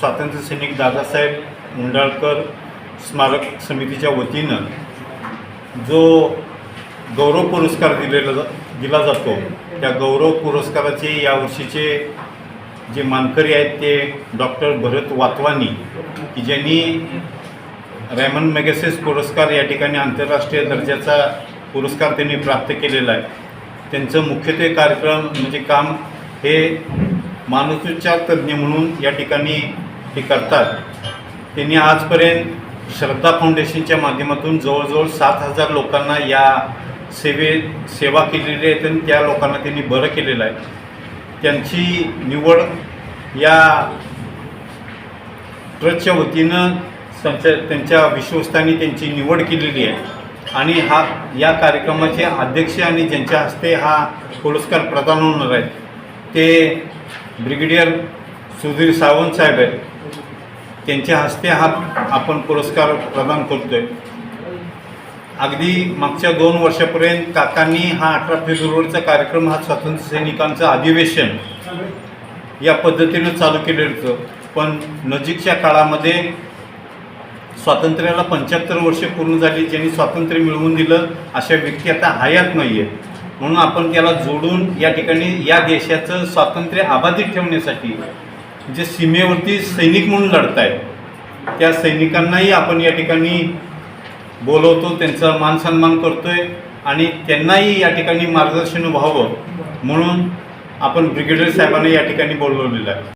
स्वातंत्र्य सैनिक दादासाहेब मुंडाळकर स्मारक समितीच्या वतीनं जो गौरव पुरस्कार दिलेला जा- दिला जातो त्या गौरव पुरस्काराचे यावर्षीचे जे मानकरी आहेत ते डॉक्टर भरत वातवानी की ज्यांनी रॅमन मॅगसेस पुरस्कार या ठिकाणी आंतरराष्ट्रीय दर्जाचा पुरस्कार त्यांनी प्राप्त केलेला आहे. त्यांचं मुख्यत्वे कार्यक्रम म्हणजे काम हे मानसोपचार तज्ज्ञ म्हणून या ठिकाणी ते करतात. त्यांनी आजपर्यंत श्रद्धा फाउंडेशनच्या माध्यमातून जवळजवळ सात हजार लोकांना या सेवे सेवा केलेली आहे आणि त्या लोकांना त्यांनी बरं केलेलं आहे. त्यांची निवड या ट्रस्टच्या वतीनं त्यांच्या त्यांच्या विश्वस्तांनी त्यांची निवड केलेली आहे. आणि हा या कार्यक्रमाचे अध्यक्ष आणि ज्यांच्या हस्ते हा पुरस्कार प्रदान होणार आहे ते ब्रिगेडियर सुधीर सावंत साहेब आहेत. त्यांच्या हस्ते हा आपण पुरस्कार प्रदान करतोय. अगदी मागच्या दोन वर्षापर्यंत काकांनी हा अठरा फेब्रुवारीचा कार्यक्रम हा स्वातंत्र्य सैनिकांचं अधिवेशन या पद्धतीनं चालू केलेलं होतं. पण नजीकच्या काळामध्ये स्वातंत्र्याला पंच्याहत्तर वर्ष पूर्ण झाली ज्यांनी स्वातंत्र्य मिळवून दिलं अशा व्यक्ती आता हयात नाही आहे म्हणून आपण त्याला जोडून या ठिकाणी या देशाचं स्वातंत्र्य अबाधित ठेवण्यासाठी जे सीमेवरती सैनिक म्हणून लढत आहेत त्या सैनिकांनाही आपण या ठिकाणी बोलवतो त्यांचा मान सन्मान आहे आणि त्यांनाही या ठिकाणी मार्गदर्शन व्हावं म्हणून आपण ब्रिगेडियर साहेबांना या ठिकाणी बोलवलेलं आहे.